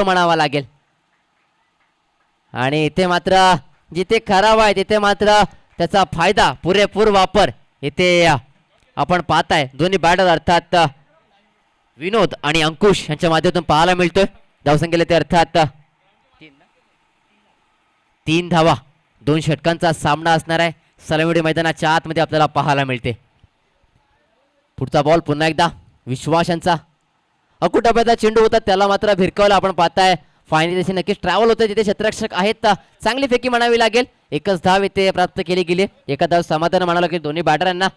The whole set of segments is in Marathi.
म्हणावा लागेल. आणि इथे मात्र जिथे खराब आहे तिथे मात्र त्याचा फायदा पुरेपूर वापर. इथे आपण पाहताय दोन्ही बॅटर अर्थात विनोद आणि अंकुश यांच्या माध्यमातून पाहायला मिळतोय. धावसंख्येला ते अर्थात तीन धावा दोन षटकांचा सामना असणार आहे. सलामिडी मैदानाच्या आतमध्ये आपल्याला पाहायला मिळते. पुढचा बॉल पुन्हा एकदा विश्वास यांचा. अकुटप्याचा चेंडू होता त्याला मात्र भिरकवलं आपण पाहताय. फायनल दिवशी नक्कीच ट्रॅव्हल होतं तिथे क्षेत्ररक्षक आहेत. चांगली फेकी म्हणावी लागेल. एकच धाव इथे प्राप्त केली गेली. एका धाव समाधान म्हणावं लागेल दोन्ही बॅटरांना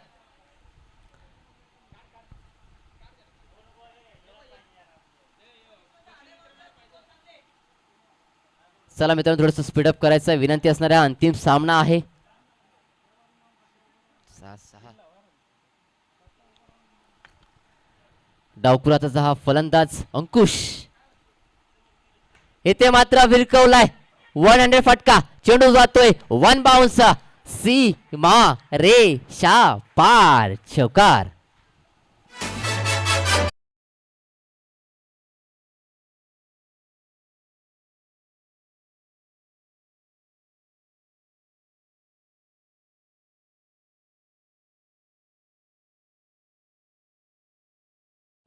चला मित्रांनो थोडंसं स्पीडअप करायचं. विनंती असणारा अंतिम सामना आहे सहा सहा डावकुराचा हा फलंदाज अंकुश. इथे मात्र विरकवलाय. वन हंड्रेड फटका. चेंडू जातोय. वन बाउन्स सी. मा. रे. शा पार. चौकार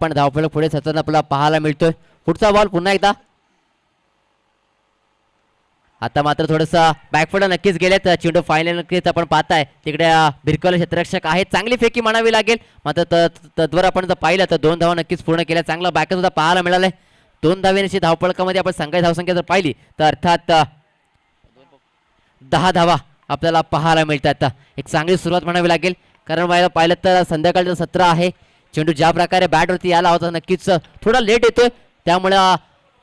पण धावपळ पुढे सतत आपल्याला पाहायला मिळतोय. पुढचा बॉल पुन्हा एकदा. आता मात्र थोडस बॅकफुट नक्कीच गेलेत. चेंडू फायनल नक्कीच आपण पाहताय. तिकडे भिरकल क्षेत्ररक्षक आहेत. चांगली फेकी म्हणावी लागेल. मात्र तद्वर आपण जर पाहिलं तर दोन धावा नक्कीच पूर्ण केल्या. चांगला बॅक सुद्धा पाहायला मिळालंय. दोन धावेची धावपळकामध्ये आपण संघाची धावसंख्या जर पाहिली तर अर्थात दहा धावा आपल्याला पाहायला मिळतात. एक चांगली सुरुवात म्हणावी लागेल. कारण पाहिलं तर संध्याकाळचं सत्र आहे. चेंडू ज्या प्रकारे बॅटवरती यायला होता नक्कीच थोडा लेट येतोय. त्यामुळे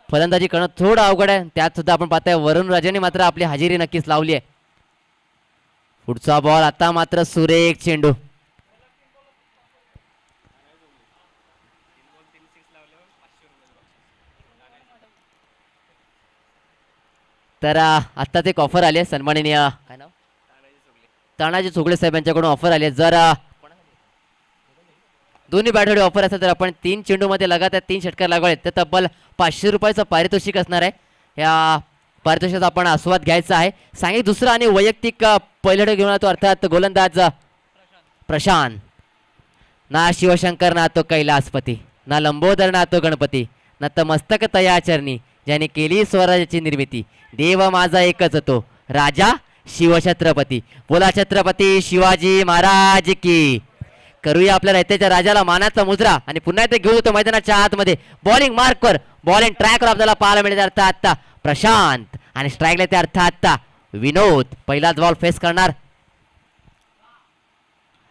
फलंदाजी करणं थोडं अवघड आहे. त्यात सुद्धा आपण पाहताय वरुण राजाने मात्र आपली हजेरी नक्कीच लावली आहे. पुढचा बॉल आता मात्र सुरेख चेंडू. तर आत्ताच एक ऑफर आली आहे सन्माननीय. काय नाव तानाजी चोगले साहेब यांच्याकडून ऑफर आली आहे. जर दोन्ही बॅटवडी ऑफर असेल तर आपण तीन चेंडूमध्ये लगातार तीन षटकार लागवले तर तब्बल पाचशे रुपयाचं पारितोषिक असणार आहे. या पारितोषिकाचा आपण आस्वाद घ्यायचा आहे. सांगितलं दुसरं आणि वैयक्तिक अ, पहिलं घेऊन येतो अर्थात गोलंदाज प्रशांत. ना शिवशंकर ना तो कैलासपती ना लंबोदर ना तो गणपती ना तमस्तक तया चरणी ज्याने केली स्वराज्याची निर्मिती. देव माझा एकच तो राजा शिवछत्रपती. बोला छत्रपती शिवाजी महाराज की. करूया आपल्या रयतेच्या राजाला मानाचा मुजरा. आणि पुन्हा ते घेऊ तो मैदानाच्या आतमध्ये. बॉलिंग मार्कवर बॉलिंग ट्रॅकवर आपल्याला पाहायला मिळते अर्थ आत्ता. प्रशांत. आणि स्ट्राईकला ते अर्थ आत्ता. विनोद. पहिलाच बॉल फेस करणार.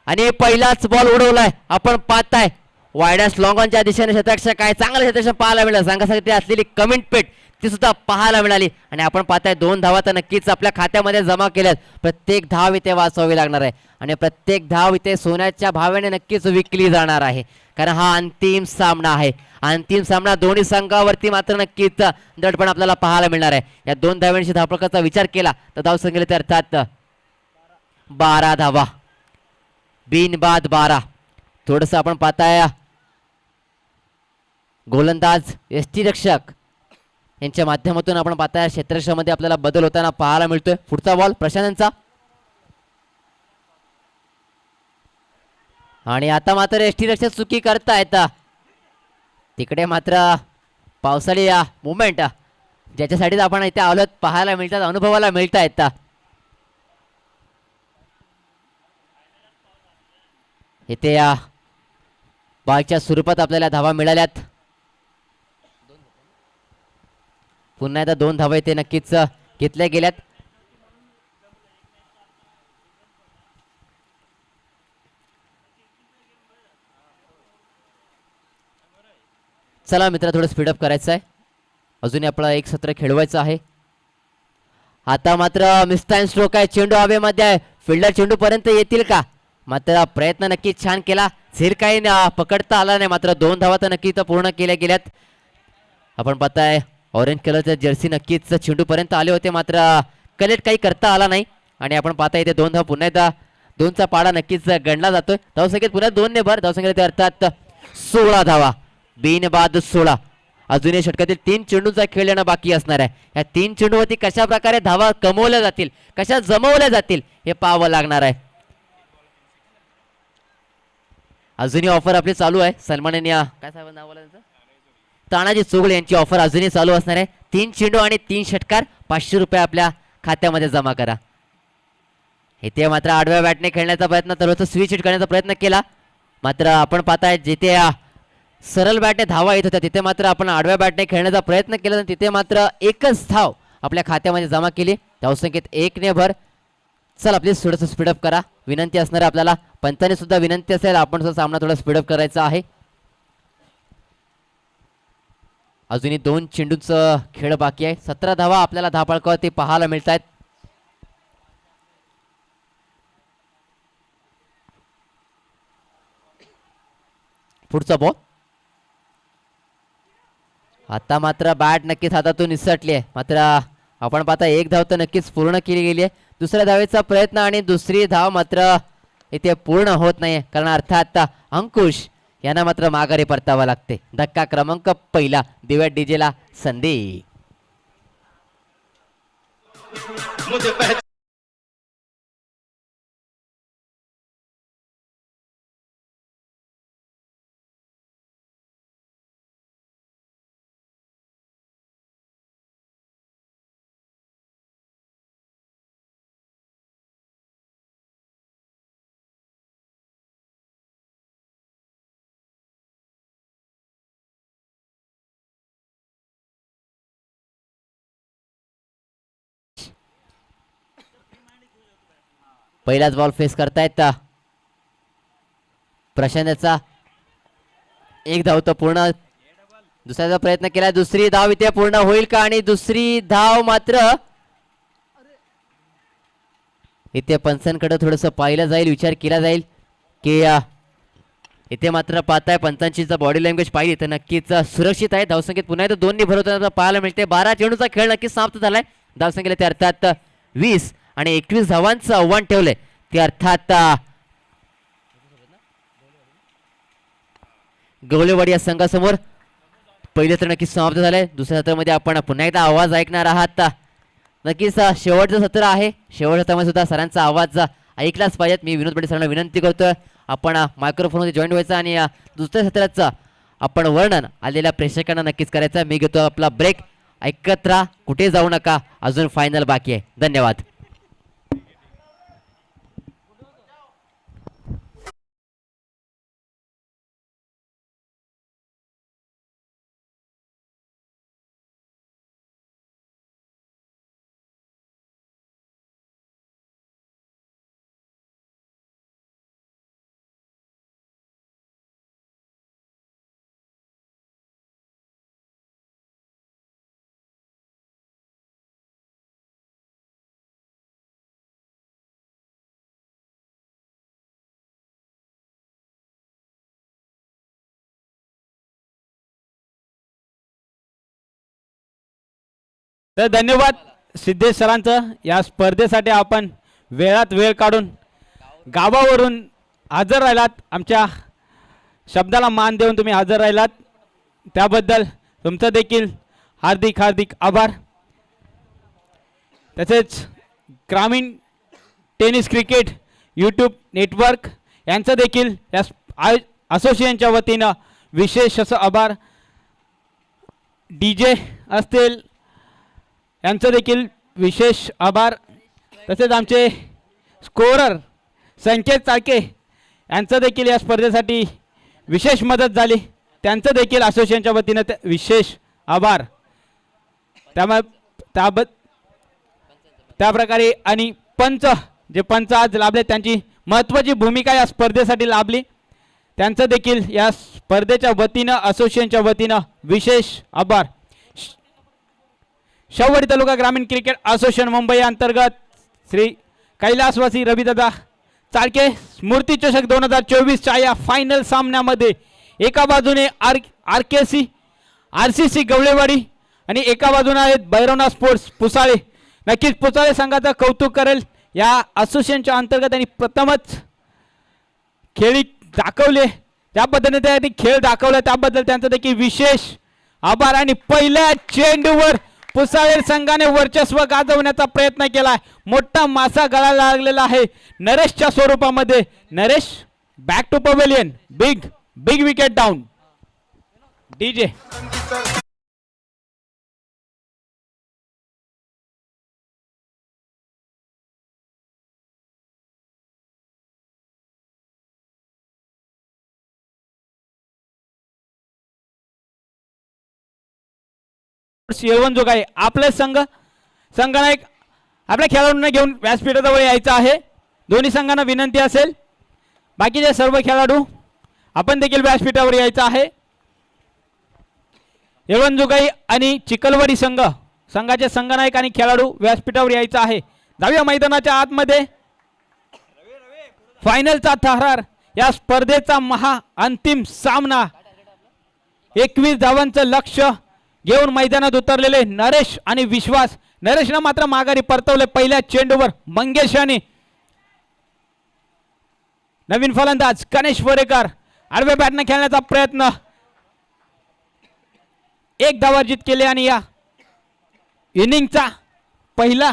आणि पहिलाच बॉल उडवलाय. आपण पाहताय. वायडस लॉंगॉनच्या दिशेने शतरक्षक काय चांगलं शतरक्षक पाहायला मिळालं. सांगते असलेली कमेंट पेट. ती सुद्धा पाहायला मिळाली. आणि आपण पाहताय दोन धावा तर नक्कीच आपल्या खात्यामध्ये जमा केल्यात. प्रत्येक धाव इथे वाचवावी लागणार आहे. आणि प्रत्येक धाव इथे सोन्याच्या भावाने नक्कीच विकली जाणार आहे. कारण हा अंतिम सामना आहे. अंतिम सामना दोन्ही संघावरती मात्र नक्कीच दडपण आपल्याला पाहायला मिळणार आहे. या दोन धाव्यांशी धावपळकाचा विचार केला तर धाव संघ अर्थात बारा धावा. बिनबाद बारा. थोडंसं आपण पाहताय. गोलंदाज यष्टीरक्षक रक्षक. यांच्या माध्यमातून आपण पाहता क्षेत्ररक्षामध्ये आपल्याला बदल होताना पाहायला मिळतोय. पुढचा बॉल प्रशांतचा आणि आता मात्र एसटी रक्षक चुकी करतायत. तिकडे मात्र पावसाळी मुवमेंट ज्याच्यासाठीच आपण इथे आलोत पाहायला मिळतात अनुभवाला मिळतायत. इथे या बॉलच्या स्वरूपात आपल्याला धावा मिळाल्यात. पुन्हा एकदा दोन धावा इथे नक्कीच घेतल्या गेल्यात. चला मित्र थोडं स्पीडअप करायचं आहे. अजूनही आपला एक सत्र खेळवायचं आहे. आता मात्र मिस्टाईन स्ट्रोक आहे चेंडू हवेमध्ये आहे. फिल्डर चेंडू पर्यंत येतील का? मात्र प्रयत्न नक्कीच छान केला. झेर काही पकडता आला नाही. मात्र दोन धावा तर नक्की तर पूर्ण केल्या गेल्यात. आपण पाहताय ऑरेंज कलरच्या जर्सी नक्कीच चेंडूपर्यंत आले होते मात्र कलेक्ट काही करता आला नाही. आणि आपण पाहता इथे दोन धाव पुन्हा एकदा दोनचा पाडा नक्कीच गणला जातोय. धावसंख्येत पुन्हा दोन ने भर धावसंख्येत अर्थात सोळा धावा. बिनबाद सोळा. अजूनही षटकातील तीन चेंडूचा खेळ येणं बाकी असणार आहे. या तीन चेंडूवरती कशा प्रकारे धावा कमवल्या जातील कशा जमवल्या जातील हे पाहावं लागणार आहे. अजूनही ऑफर आपली चालू आहे. सलमान काय साहेब नाव त्यांचं तानाजी चोगळे यांची ऑफर अजूनही चालू असणार आहे. तीन चेंडू आणि तीन षटकार पाचशे रुपये आपल्या खात्यामध्ये जमा करा. इथे मात्र आडव्या बॅटने खेळण्याचा प्रयत्न तर स्विच हिट करण्याचा प्रयत्न केला. मात्र आपण पाहताय जिथे सरळ बॅटने धावा येत होत्या तिथे मात्र आपण आडव्या बॅटने खेळण्याचा प्रयत्न केला आणि तिथे मात्र एकच धाव आपल्या खात्यामध्ये जमा केली. धावसंख्येत एकने भर. चला प्लीज थोडंसं स्पीडअप करा. विनंती असणार आहे आपल्याला. पंचाने सुद्धा विनंती असेल आपण सुद्धा सामना थोडा स्पीडअप करायचा आहे. अजूनही दोन चेंडूंचं खेळ बाकी आहे. सतरा धावा आपल्याला धापाळकावरती पाहायला मिळत आहेत पुढचा बॉल आता मात्र बॅट नक्कीच हातातून निसटली आहे. मात्र आपण पाहता एक धाव तर नक्कीच पूर्ण केली गेली आहे. दुसऱ्या धावेचा प्रयत्न आणि दुसरी धाव मात्र इथे पूर्ण होत नाही कारण अर्थात अंकुश यांना मात्र माघारी परतावा लागते. धक्का क्रमांक पहिला दिव्या डीजेला संधी. पहिलाच बॉल फेस करतायत प्रशांतचा. एक धाव तर पूर्ण. दुसऱ्याचा प्रयत्न केला. दुसरी धाव इथे पूर्ण होईल का? आणि दुसरी धाव मात्र इथे पंचांकडे थोडस पाहिलं जाईल विचार केला जाईल. की इथे मात्र पाहताय पंचांची जर बॉडी लँग्वेज पाहिली तर नक्कीच सुरक्षित आहे. धावसंख्येत पुन्हा एकदा दोन्ही भरवताना पाहायला मिळते. बारा चेंडूचा खेळ नक्कीच समाप्त झालाय. धावसंख्येला ते अर्थात वीस. आणि एकवीस धावांचं आव्हान ठेवलंय. ते अर्थात गवलेवाडी या संघासमोर पहिले तर नक्कीच समाप्त झालंय. दुसऱ्या सत्रामध्ये आपण पुन्हा एकदा आवाज ऐकणार आहात. नक्कीच शेवटचं सत्र आहे. शेवटच्या सत्रामध्ये सुद्धा सरांचा आवाज ऐकलाच पाहिजेत. मी विनोद पाटील सरांना विनंती करतोय आपण मायक्रोफोनमध्ये जॉईन व्हायचं आणि दुसऱ्या सत्राचं आपण वर्णन आलेल्या प्रेक्षकांना नक्कीच करायचं. मी घेतो आपला ब्रेक ऐकत राहा. कुठे जाऊ नका. अजून फायनल बाकी आहे. धन्यवाद. तर धन्यवाद सिद्धेश सरांचं. या स्पर्धेसाठी आपण वेळात वेळ काढून गावावरून हजर राहिलात. आमच्या शब्दाला मान देऊन तुम्ही हजर राहिलात. त्याबद्दल तुमचं देखील हार्दिक हार्दिक आभार. तसेच ग्रामीण टेनिस क्रिकेट यूट्यूब नेटवर्क यांचं देखील या आय असोसिएशनच्या वतीनं विशेष असं आभार. डी जे असतील यांचं देखील विशेष आभार. तसेच आमचे स्कोरर संकेत चाके यांचं देखील या स्पर्धेसाठी विशेष मदत झाली. त्यांचं देखील असोसिएशनच्या वतीनं ते विशेष आभार. त्यामुळे त्याब त्याप्रकारे आणि पंच जे पंच आज लाभले त्यांची महत्त्वाची भूमिका या स्पर्धेसाठी लाभली. त्यांचं देखील या स्पर्धेच्या वतीनं असोसिएशनच्या वतीनं विशेष आभार. शवडी तालुका ग्रामीण क्रिकेट असोसिएशन मुंबई अंतर्गत श्री कैलासवासी रविदादा चाळके स्मृती चषक दोन हजार चोवीसच्या या फायनल सामन्यामध्ये एका बाजूने R R K C R C C Gawalewadi आणि एका बाजूने आहेत भैरवना स्पोर्ट्स पुसाळे. नक्कीच पुसाळे संघाचं कौतुक करेल. या असोसिएशनच्या अंतर्गत त्यांनी प्रथमच खेळी दाखवले. त्या पद्धतीने त्यांनी खेळ दाखवला. त्याबद्दल त्यांचं देखील विशेष आभार. आणि पहिल्या चेंडूवर पुसावेर संघाने वर्चस्व गाजवण्याचा प्रयत्न केलाय. मोठा मासा गळायला लागलेला आहे. नरेशच्या स्वरूपामध्ये. Naresh back to pavilion big big wicket down DJ Sherwan जो आहे आपले संघ संघनायक आपल्या खेळाडूंना घेऊन व्यासपीठाजवळ यायचं आहे. दोन्ही संघांना विनंती असेल. बाकीचे सर्व खेळाडू आपण देखील व्यासपीठावर यायचं आहे. येळवणजोगाई आणि चिखलवाडी संघ संघाचे संघनायक आणि खेळाडू व्यासपीठावर यायचं आहे. दहाव्या मैदानाच्या आतमध्ये. फायनलचा थरार या स्पर्धेचा महा अंतिम सामना. एकवीस धावांचं लक्ष घेऊन मैदानात उतरलेले नरेश आणि विश्वास. नरेशनं मात्र माघारी परतवले पहिल्या चेंडूवर. मंगेश आणि नवीन फलंदाज गणेश वरेकर आडव्या बॅटनं खेळण्याचा प्रयत्न. एक धाव अर्जित केले आणि या इनिंगचा पहिला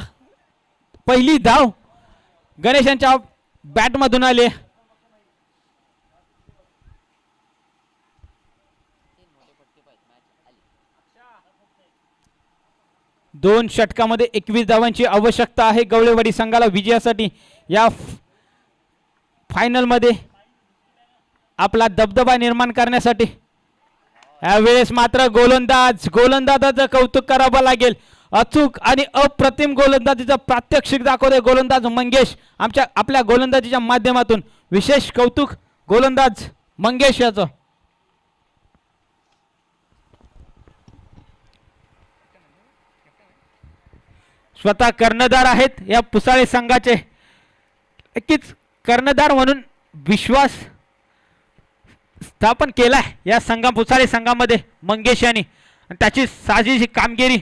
पहिली धाव गणेशांच्या बॅटमधून आली. दोन षटकामध्ये एकवीस धावांची आवश्यकता आहे. गवळेवाडी संघाला विजयासाठी या फ- फायनलमध्ये आपला दबदबा निर्माण करण्यासाठी यावेळेस मात्र गोलंदाज गोलंदाजाचं कौतुक करावं लागेल. अचूक आणि अप्रतिम गोलंदाजीचं प्रात्यक्षिक दाखवतोय गोलंदाज मंगेश. आमच्या आपल्या गोलंदाजीच्या माध्यमातून विशेष कौतुक गोलंदाज मंगेश याचं. स्वतः कर्णधार आहेत या पुसाळे संघाचे. नक्कीच कर्णधार म्हणून विश्वास स्थापन केलाय या संघा पुसाळे संघामध्ये मंगेश यांनी. आणि त्याची साजेशी कामगिरी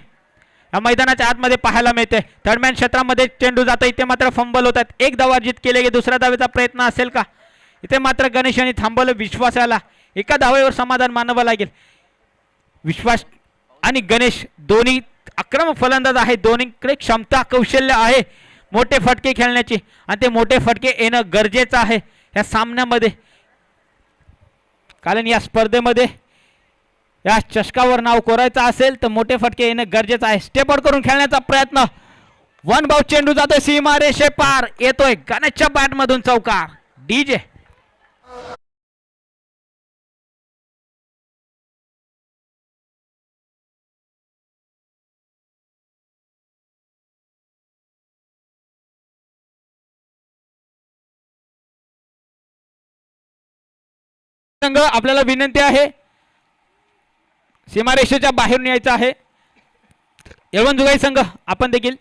या मैदानाच्या आतमध्ये पाहायला मिळते. थर्डमॅन क्षेत्रामध्ये चेंडू जातो इथे मात्र फंबल होतात. एक धाव अर्जित केले की दुसऱ्या धावेचा प्रयत्न असेल का? इथे मात्र गणेश यांनी थांबवलं विश्वासाला. एका धावेवर समाधान मानावं लागेल. विश्वास आणि गणेश दोन्ही अक्रम फलंदाज आहे. दोन्हीकडे क्षमता कौशल्य आहे. मोठे फटके खेळण्याची आणि ते मोठे फटके येणं गरजेचं आहे. या सामन्यामध्ये कारण या स्पर्धेमध्ये या चषकावर नाव कोरायचं असेल तर मोठे फटके येणं गरजेचं आहे. स्टेप आउट करून खेळण्याचा प्रयत्न. वन बाऊ चेंडू जातोय. सीमा रेषे पार येतोय. गणेशच्या बॅटमधून चौकार. डीजे संघ आपल्याला विनंती आहे. सीमारेषेच्या बाहेरून यायचं आहे. यवन जुगाई संघ आपण देखील.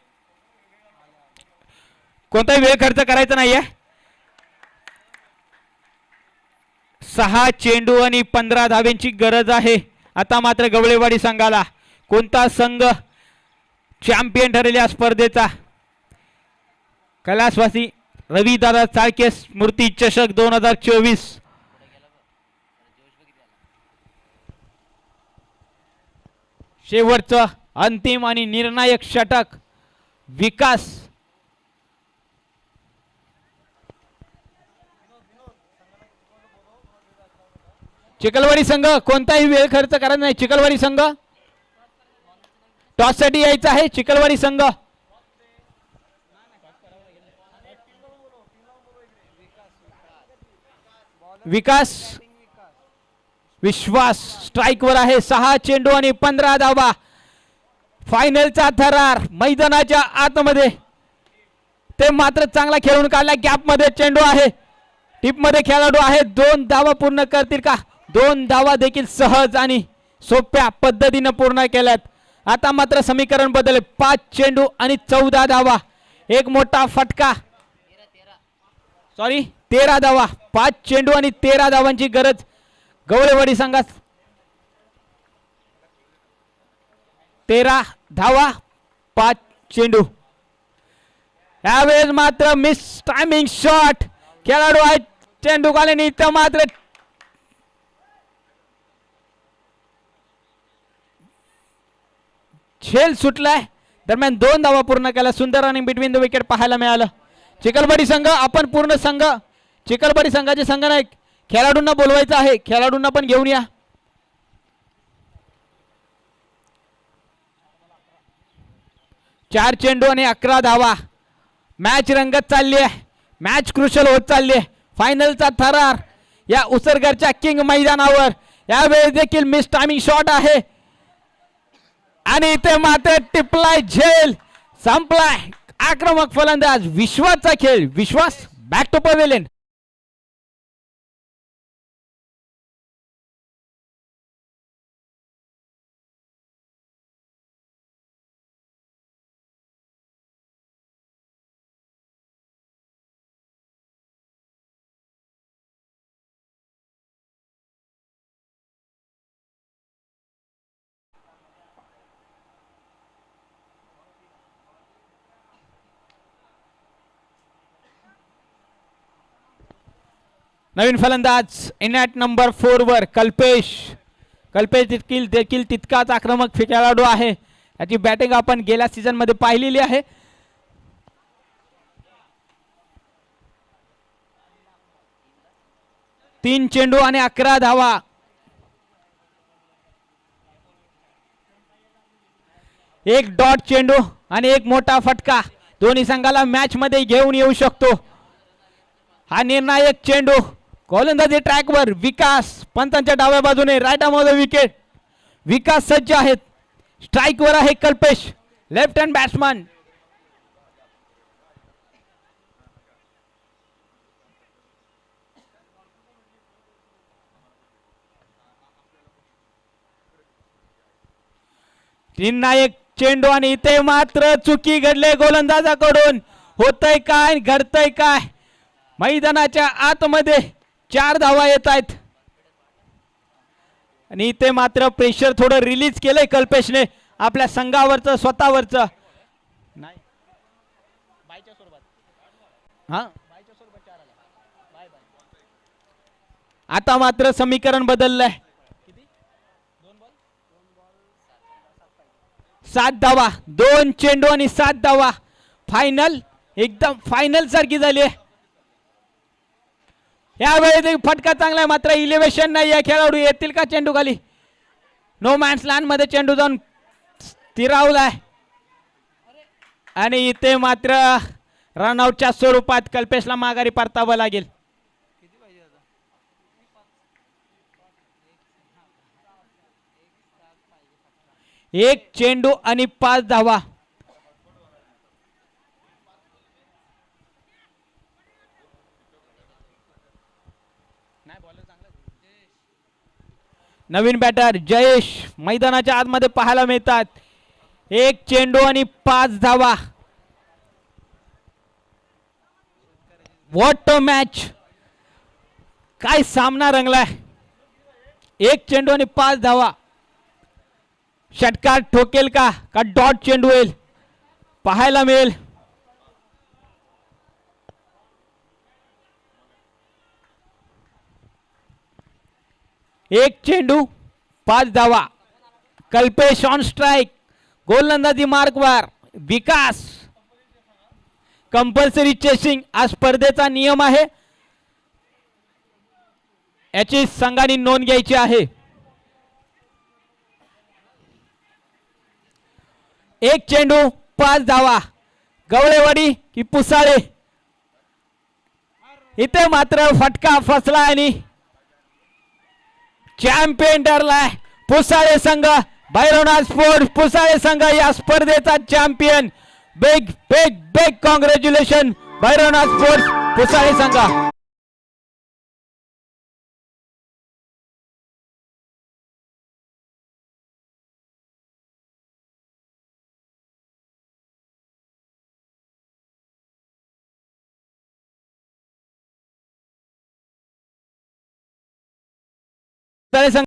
कोणताही वेळ खर्च करायचा नाहीये. सहा चेंडू आणि पंधरा धाव्यांची गरज आहे. आता मात्र गवळेवाडी संघाला कोणता संघ चॅम्पियन ठरलेल्या स्पर्धेचा? कैलासवासी रविदादा चाळके स्मृती चषक दोन हजार चोवीस. शेवटचं अंतिम आणि निर्णायक षटक विकास. चिकलवाडी संघ कोणताही वेळ खर्च करत नाही. चिकलवाडी संघ टॉससाठी यायचं आहे. चिकलवाडी संघ. विकास. विश्वास स्ट्राईकवर आहे. सहा चेंडू आणि पंधरा धावा. फायनलचा थरार मैदानाच्या आतमध्ये. ते मात्र चांगला खेळून काढला गॅपमध्ये चेंडू आहे. टिपमध्ये खेळाडू आहे. दोन धावा पूर्ण करतील का? दोन धावा देखील सहज आणि सोप्या पद्धतीनं पूर्ण केल्यात. आता मात्र समीकरण बदलले पाच चेंडू आणि चौदा धावा. एक मोठा फटका. सॉरी तेरा धावा. पाच चेंडू आणि तेरा धावांची गरज गवळेवाडी संघात तेरा धावा पाच चेंडू. यावेळेस मात्र मिस टायमिंग शॉट खेळाडू आहेत चेंडू कालेनी इथं मात्र झेल सुटलाय. दरम्यान दोन धावा पूर्ण केल्या. सुंदर रनिंग बिटवीन द विकेट पाहायला मिळालं. चिखलबडी संघ आपण पूर्ण संघ. चिखलबडी संघाचे संघ नाही खेळाडूंना बोलवायचं आहे. खेळाडूंना पण घेऊन या. चार चेंडू आणि अकरा धावा. मॅच रंगत चालली आहे. मॅच क्रुशल होत चालली आहे. फायनलचा थरार या उसरगरच्या किंग मैदानावर. यावेळी देखील मिस टायमिंग शॉट आहे. आणि इथे मात्र टिपलाय झेल. संपलाय आक्रमक फलंदाज. विश्वासचा खेळ. विश्वास बॅक टू पवेलेन नवीन फलंदाज इनॅट नंबर फोर वर कल्पेश. कल्पेश देखील देखील तितकाच आक्रमक खेळाडू आहे. त्याची बॅटिंग आपण गेल्या सीझनमध्ये पाहिलेली आहे. तीन चेंडू आणि अकरा धावा. एक डॉट चेंडू आणि एक मोठा फटका. दोन्ही संघाला मॅच मध्ये घेऊन येऊ शकतो. हा निर्णायक चेंडू. गोलंदाजी ट्रॅकवर विकास पंतांच्या डाव्या बाजूने रायटा मध्ये विकेट विकास सज्ज आहेत. स्ट्राईकवर आहे Kalpesh left hand batsman Nayak चेंडू आणि इथे मात्र चुकी घडले गोलंदाजाकडून. होतय काय घडतय काय? मैदानाच्या आतमध्ये चार धावा येत आहेत. आणि इथे मात्र प्रेशर थोडं रिलीज केलंय कल्पेशने. आपल्या संघावरचं स्वतःवरचं. नाही. हा? आता मात्र समीकरण बदललंय. सात धावा. दोन चेंडू आणि सात धावा. फायनल एकदम फायनल सारखी झाली आहे. यावेळी फटका चांगला आहे मात्र इलेव्हेशन नाही आहे. खेळाडू येतील का चेंडू खाली? नो मॅन्स लँडमध्ये चेंडू जाऊन स्थिरावलाय आणि इथे मात्र रनआउटच्या स्वरूपात कल्पेशला माघारी परतावं लागेल. एक चेंडू आणि पाच धावा. नवीन बॅटर जयेश मैदानाच्या आतमध्ये पाहायला मिळतात. एक चेंडू आणि पाच धावा. वॉट मॅच काय सामना रंगलाय. एक चेंडू आणि पाच धावा. षटकार ठोकेल का? का डॉट चेंडू येईल? पाहायला मिळेल. एक चेंडू पाच धावा. कल्पेश ऑन स्ट्राईक गोलंदाजी मार्कवर विकास. कंपल्सरी चेसिंग हा स्पर्धेचा नियम आहे. याची संघाने नोंद घ्यायची आहे. एक चेंडू पाच धावा. गवळेवाडी की पुसाळे? इथे मात्र फटका फसला आणि चॅम्पियन ठरलाय. पुसाळे संघ भैरवनाथ स्पोर्ट पुसाळे संघ या स्पर्धेचा champion big big big congratulation Bhairavnath sport Pusale संघ. पुसाळे संघ